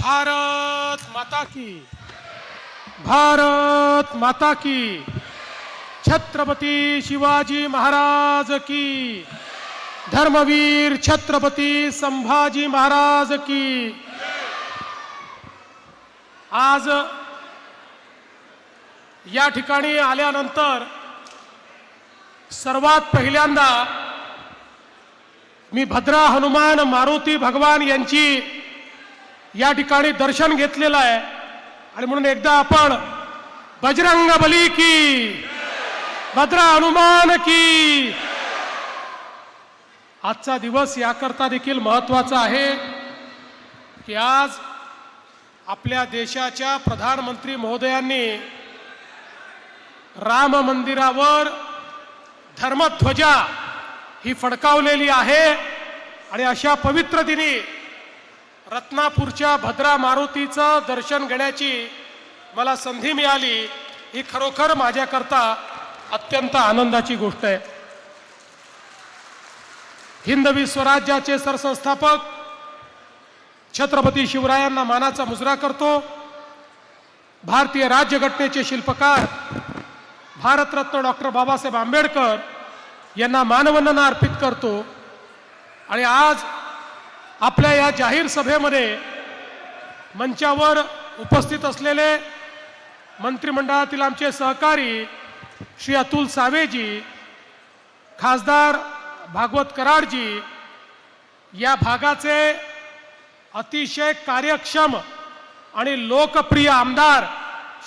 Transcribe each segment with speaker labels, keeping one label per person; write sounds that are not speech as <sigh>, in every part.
Speaker 1: भारत माता की। भारत माता की। छत्रपती शिवाजी महाराज की। धर्मवीर छत्रपती संभाजी महाराज की। आज या ठिकाणी आल्यानंतर सर्वात पहिल्यांदा मी भद्रा हनुमान मारुती भगवान यांची या ठिकाणी दर्शन घेतलेलं आहे. आणि म्हणून एकदा आपण बजरंग बली की भद्रा हनुमान की. आजचा दिवस याकरता देखील महत्त्वाचा आहे की आज आपल्या देशाच्या प्रधानमंत्री महोदयांनी राम मंदिरावर धर्मध्वजा ही फडकावलेली आहे. आणि अशा पवित्र दिनी रत्नापूरच्या भद्रा मारुतीचं दर्शन घेण्याची मला संधी मिळाली. ही खरोखर माझ्याकरता अत्यंत आनंदाची गोष्ट आहे. हिंदवी स्वराज्याचे सरसंस्थापक छत्रपती शिवरायांना मानाचा मुजरा करतो. भारतीय राज्यघटनेचे शिल्पकार भारतरत्न डॉक्टर बाबासाहेब आंबेडकर यांना मानवंदना अर्पित करतो. आणि आज आपल्या या जाहीर सभेमध्ये मंचावर उपस्थित असलेले मंत्रिमंडळातील आमचे सहकारी श्री अतुल सावेजी खासदार भागवत कराडजी या भागाचे अतिशय कार्यक्षम आणि लोकप्रिय आमदार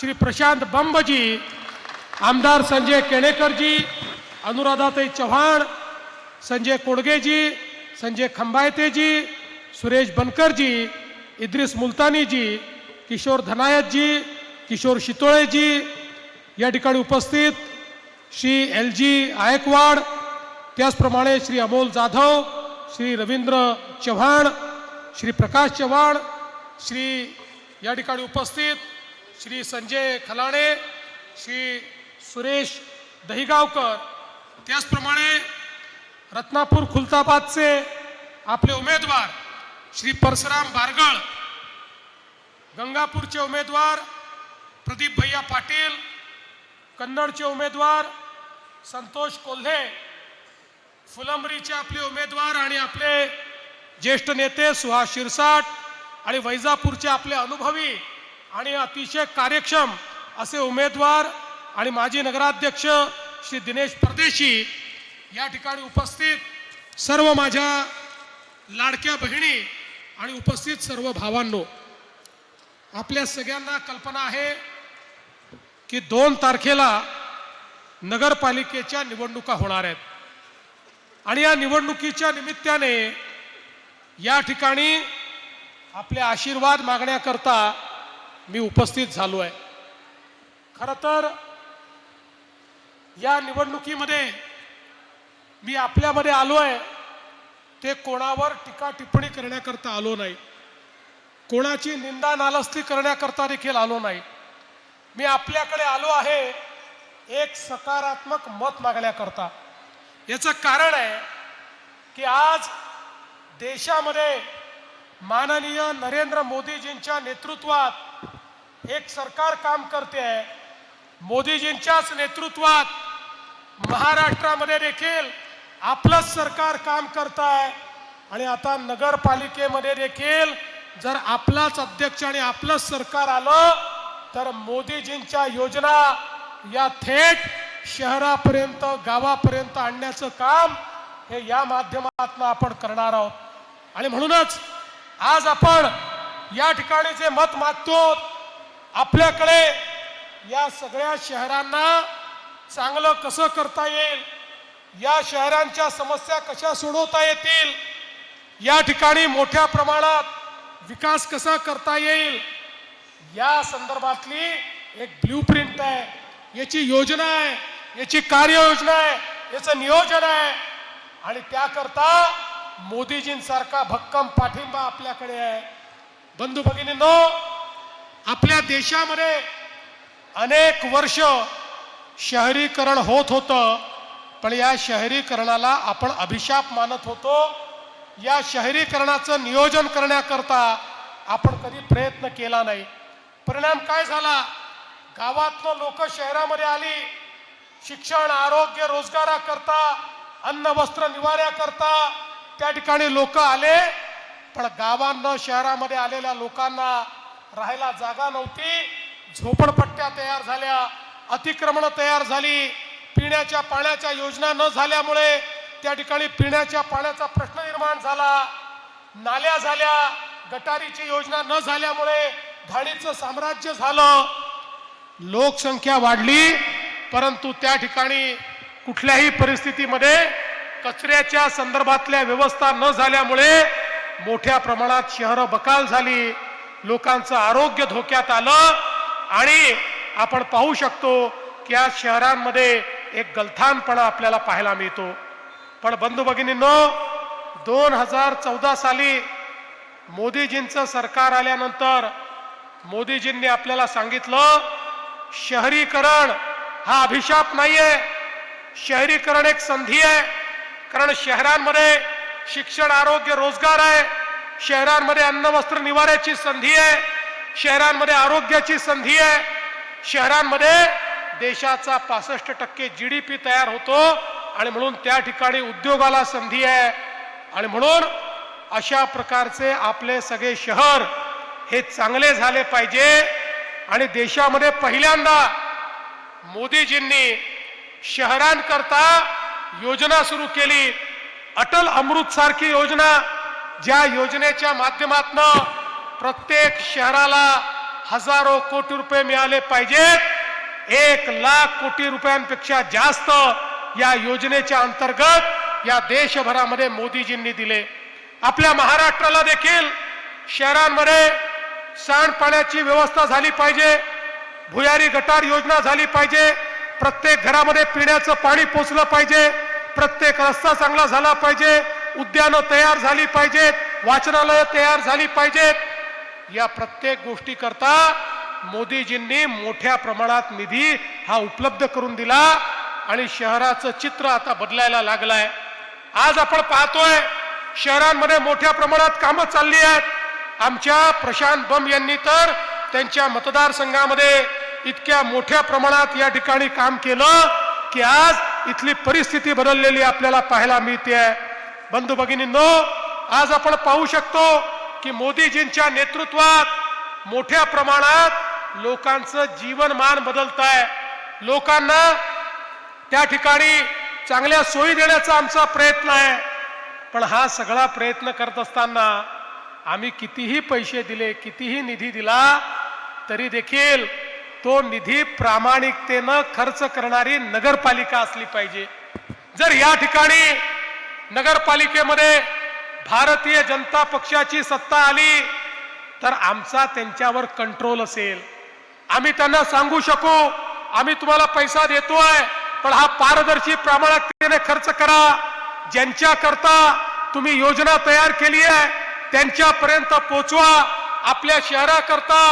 Speaker 1: श्री प्रशांत बंबजी आमदार संजय केणेकरजी अनुराधाताई चव्हाण संजय कोडगेजी संजय खंबायतेजी सुरेश बनकरजी इद्रिस मुलतानीजी किशोर धनायतजी किशोर शितोळेजी या ठिकाणी उपस्थित श्री एल जी आयकवाड त्याचप्रमाणे श्री अमोल जाधव श्री रवींद्र चव्हाण श्री प्रकाश चव्हाण श्री या ठिकाणी उपस्थित श्री संजय खलाणे श्री सुरेश दहिगावकर त्याचप्रमाणे रत्नापूर खुलताबादचे आपले उमेदवार श्री परशुराम बारगळ गंगापूरचे उमेदवार प्रदीप भैया पाटील कन्नडचे उमेदवार संतोष कोल्हे फुलंबरीचे आपले उमेदवार आणि आपले ज्येष्ठ नेते सुहास शिरसाट आणि वैजापूरचे आपले अनुभवी आणि अतिशय कार्यक्षम असे उमेदवार आणि माजी नगराध्यक्ष श्री दिनेश परदेशी या ठिकाणी उपस्थित सर्व माझ्या लाडक्या बहिणी आणि उपस्थित सर्व भावांनो आपल्या सगळ्यांना कल्पना आहे की दोन तारखेला नगरपालिकेच्या निवडणुका होणार आहेत. आणि या निवडणुकीच्या निमित्ताने या ठिकाणी आपले आशीर्वाद मागण्याकरता मी उपस्थित झालो आहे. खरं तर या निवडणुकीमध्ये मी आपल्यामध्ये आलो आहे. ते कोणावर टीका टिप्पणी करण्याकरता आलो नाही. कोणाची निंदा नालस्ती करण्याकरता देखील आलो नाही. मी आपल्याकडे आलो आहे एक सकारात्मक मत मागण्याकरता. याचं कारण आहे की आज देशामध्ये माननीय नरेंद्र मोदीजींच्या नेतृत्वात एक सरकार काम करते. आहे मोदीजींच्याच नेतृत्वात महाराष्ट्रामध्ये देखील आपलंच सरकार काम करत आहे आणि आता नगरपालिकेमध्ये देखील जर आपलाच अध्यक्ष आणि आपलंच सरकार आलं तर मोदीजींच्या योजना या थेट शहरापर्यंत गावापर्यंत आणण्याचं काम हे या माध्यमातून आपण करणार आहोत. आणि म्हणूनच आज आपण या ठिकाणी जे मत मागतो आपल्याकडे या सगळ्या शहरांना चांगलं कसं करता येईल या शहरांच्या समस्या कशा सोडवता येतील? या ठिकाणी मोठ्या प्रमाणात विकास कसा करता येईल? या संदर्भातली एक ब्ल्यू प्रिंट आहे. याची योजना आहे. याची कार्ययोजना आहे. याचं नियोजन आहे. आणि त्याकरता मोदीजींसारखा भक्कम पाठिंबा आपल्याकडे आहे. बंधू भगिनींनो आपल्या देशामध्ये अनेक वर्ष शहरीकरण होत होतं. पण या शहरीकरणाला आपण अभिशाप मानत होतो. या शहरीकरणाचं नियोजन करण्याकरता आपण कधी प्रयत्न केला नाही. परिणाम काय झाला? गावातनं लोक शहरामध्ये आली. शिक्षण आरोग्य रोजगाराकरता अन्न वस्त्र निवाऱ्याकरता त्या ठिकाणी लोक आले. पण गावांना शहरामध्ये आलेल्या लोकांना राहायला जागा नव्हती. झोपडपट्ट्या तयार झाल्या. अतिक्रमणं तयार झाली. पिण्याच्या पाण्याच्या योजना न झाल्यामुळे त्या ठिकाणी पिण्याच्या पाण्याचा प्रश्न निर्माण झाला. नाल्या झाल्या गटारीची योजना न झाल्यामुळे घाणीचं साम्राज्य झालं. लोकसंख्या वाढली परंतु त्या ठिकाणी कुठल्याही परिस्थितीमध्ये कचऱ्याच्या संदर्भातल्या व्यवस्था न झाल्यामुळे मोठ्या प्रमाणात शहरं बकाल झाली. लोकांचं आरोग्य धोक्यात आलं आणि आपण पाहू शकतो की आज शहरांमध्ये एक गलथानपणा आपल्याला पाहायला मिळतो. पण बंधू भगिनींनो दोन हजार चौदा साली मोदीजींचं सरकार आल्यानंतर मोदीजींनी आपल्याला सांगितलं शहरीकरण हा अभिशाप नाहीये. शहरीकरण एक संधी आहे. कारण शहरांमध्ये शिक्षण आरोग्य रोजगार आहे. शहरांमध्ये अन्न वस्त्र निवाऱ्याची संधी आहे. शहरांमध्ये आरोग्याची संधी आहे. शहरांमध्ये देशाचा पासष्ट टक्के जी डी पी तयार होतो आणि म्हणून त्या ठिकाणी उद्योगाला संधी आहे. आणि म्हणून अशा प्रकारचे आपले सगळे शहर हे चांगले झाले पाहिजे. आणि देशामध्ये पहिल्यांदा मोदीजींनी शहरांकरता योजना सुरू केली. अटल अमृत सारखी योजना ज्या योजनेच्या माध्यमातनं प्रत्येक शहराला हजारो कोटी रुपये मिळाले पाहिजेत. एक लाख कोटी रुपयांपेक्षा जास्त या योजनेच्या अंतर्गत या देशभरामध्ये मोदीजींनी दिले. आपल्या महाराष्ट्राला देखील शहरांमध्ये सांडपाण्याची व्यवस्था झाली पाहिजे भुयारी गटार योजना झाली पाहिजे प्रत्येक घरामध्ये पिण्याचं पाणी पोचलं पाहिजे प्रत्येक रस्ता चांगला झाला पाहिजे उद्यानं तयार झाली पाहिजेत वाचनालय तयार झाली पाहिजेत. या प्रत्येक गोष्टी करता मोदीजींनी मोठ्या प्रमाणात निधी हा उपलब्ध करून दिला आणि शहराचं चित्र आता बदलायला लागलंय. आज आपण पाहतोय शहरांमध्ये मोठ्या प्रमाणात कामं चालली आहेत. आमच्या प्रशांत बम यांनी तर त्यांच्या मतदारसंघामध्ये इतक्या मोठ्या प्रमाणात या ठिकाणी काम केलं की आज इथली परिस्थिती बदललेली आपल्याला पाहायला मिळते बंधू भगिनींनो आज आपण पाहू शकतो की मोदीजींच्या नेतृत्वात मोठ्या प्रमाणात लोकांचं जीवनमान बदलत आहे लोकांना त्या ठिकाणी चांगल्या सोयी देण्याचा आमचा प्रयत्न आहे. पण हा सगळा प्रयत्न करत असताना आम्ही कितीही पैसे दिले कितीही निधी दिला तरी देखील तो निधी प्रामाणिकतेनं खर्च करणारी नगरपालिका असली पाहिजे. जर या ठिकाणी नगरपालिकेमध्ये भारतीय जनता पक्षाची सत्ता आली तर आमचा त्यांच्यावर कंट्रोल असेल. आम्ही त्यांना सांगू शकू आम्ही तुम्हाला पैसा देतोय पण हा पारदर्शी प्रामाणिकतेने खर्च करा. ज्यांच्या करता तुम्ही योजना तयार केली आहे त्यांच्यापर्यंत पोचवा. आपल्या शहराकरता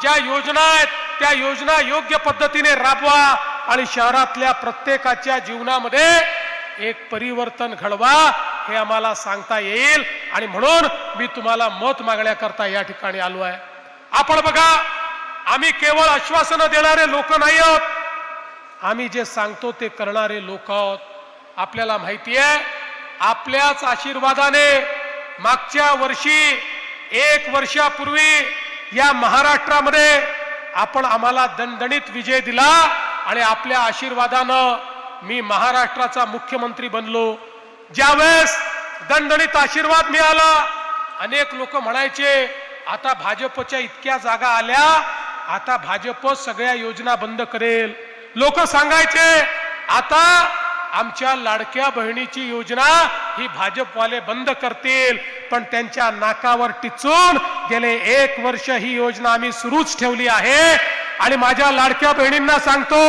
Speaker 1: ज्या योजना आहेत त्या योजना योग्य पद्धतीने राबवा आणि शहरातल्या प्रत्येकाच्या जीवनामध्ये एक परिवर्तन घडवा हे आम्हाला सांगता येईल. आणि म्हणून मी तुम्हाला मत मागण्याकरता या ठिकाणी आलो आहे. आपण बघा आम्ही केवळ आश्वासनं देणारे लोक नाही आहोत आम्ही जे सांगतो ते करणारे लोक आहोत. आपल्याला माहिती आहे आपल्याच आशीर्वादाने मागच्या वर्षी एक वर्षापूर्वी या महाराष्ट्रामध्ये आपण आम्हाला दणदणीत विजय दिला आणि आपल्या आशीर्वादानं मी महाराष्ट्राचा मुख्यमंत्री बनलो. ज्यावेळेस दणदणीत आशीर्वाद मिळाला अनेक लोक म्हणायचे आता भाजपच्या इतक्या जागा आल्या आता भाजप सगळ्या योजना बंद करेल. लोक सांगायचे आता आमच्या लाडक्या बहिणीची योजना ही भाजपवाले बंद करतील. पण त्यांच्या नाकावर टिचून गेले एक वर्ष ही योजना आम्ही सुरूच ठेवली आहे. आणि माझ्या लाडक्या बहिणींना सांगतो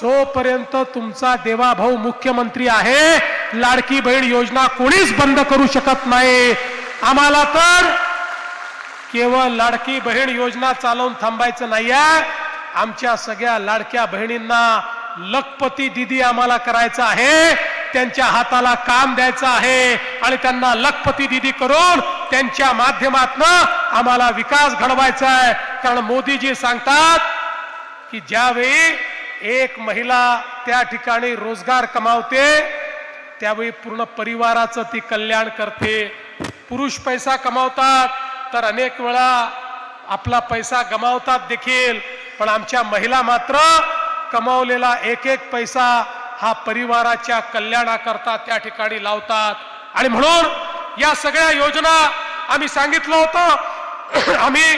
Speaker 1: जोपर्यंत तुमचा देवाभाऊ मुख्यमंत्री आहे लाडकी बहीण योजना कोणीच बंद करू शकत नाही. आम्हाला तर केवळ लाडकी बहीण योजना चालवून थांबायचं नाहीये. आमच्या सगळ्या लाडक्या बहिणींना लखपती दिदी आम्हाला करायचं आहे. त्यांच्या हाताला काम द्यायचं आहे आणि त्यांना लखपती दिदी करून त्यांच्या माध्यमातनं आम्हाला विकास घडवायचा आहे. कारण मोदीजी सांगतात की ज्यावेळी एक महिला त्या ठिकाणी रोजगार कमावते त्यावेळी पूर्ण परिवाराचं ती कल्याण करते. पुरुष पैसा कमावतात तर अनेक वेळा आपला पैसा गमावतात देखील पण आमच्या महिला मात्र कमावलेला एक एक पैसा हा परिवाराच्या कल्याणाकरता त्या ठिकाणी लावतात. आणि म्हणून या सगळ्या योजना आम्ही सांगितलं होतं. <clears throat> आम्ही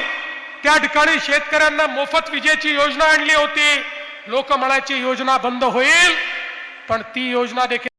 Speaker 1: त्या ठिकाणी शेतकऱ्यांना मोफत विजेची योजना आणली होती. लोक म्हणायची योजना बंद होईल पण ती योजना देखील